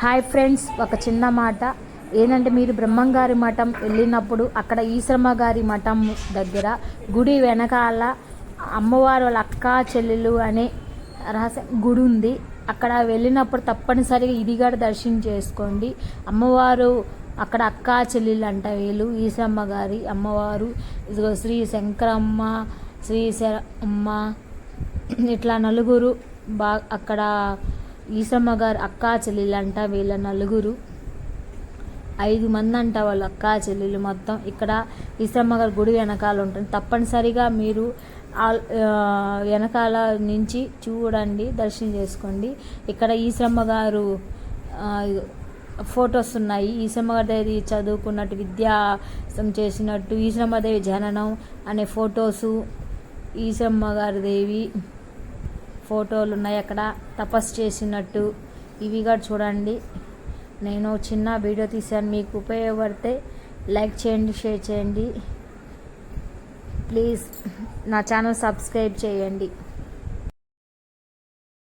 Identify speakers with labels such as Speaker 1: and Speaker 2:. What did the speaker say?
Speaker 1: Hi friends ఒక చిన్న మాట. ఏంటంటే మీరు బ్రహ్మంగారి మఠం వెళ్ళినప్పుడు అక్కడ ఈశ్వరమ్మ గారి మఠం దగ్గర గుడి వెనకాల అమ్మవారు వాళ్ళ అక్క చెల్లెలు అనే రహస్య గుడి ఉంది. అక్కడ వెళ్ళినప్పుడు తప్పనిసరిగా ఇది కూడా దర్శనం చేసుకోండి. అమ్మవారు అక్కడ అక్క చెల్లెలు అంట వీళ్ళు ఈశ్వరమ్మ గారి అమ్మవారు. ఇదిగో శ్రీ శంకరమ్మ శ్రీ అమ్మ ఇట్లా నలుగురు బా అక్కడ ఈసమ్మ గారు అక్కా చెల్లెలు అంట వీళ్ళ నలుగురు. ఐదు మంది అంట వాళ్ళ అక్కా చెల్లెలు మొత్తం. ఇక్కడ ఈసమ్మ గారు గుడి వెనకాల ఉంటుంది. తప్పనిసరిగా మీరు ఆల్- వెనకాల నుంచి చూడండి దర్శనం చేసుకోండి. ఇక్కడ ఈశ్వరమ్మ గారు ఫొటోస్ ఉన్నాయి. ఈశమ్మగారి చదువుకున్నట్టు విద్యాసం చేసినట్టు ఈశ్వరమ్మ జననం అనే ఫొటోసు ఈశ్వరమ్మ గారి దేవి ఫోటోలు ఉన్నాయి అక్కడ. తపస్సు చేసినట్టు. ఇవి కూడా చూడండి. నేను చిన్న వీడియో తీశాను. మీకు ఉపయోగపడితే లైక్ చేయండి షేర్ చేయండి. ప్లీజ్ నా ఛానల్ సబ్స్క్రైబ్ చేయండి.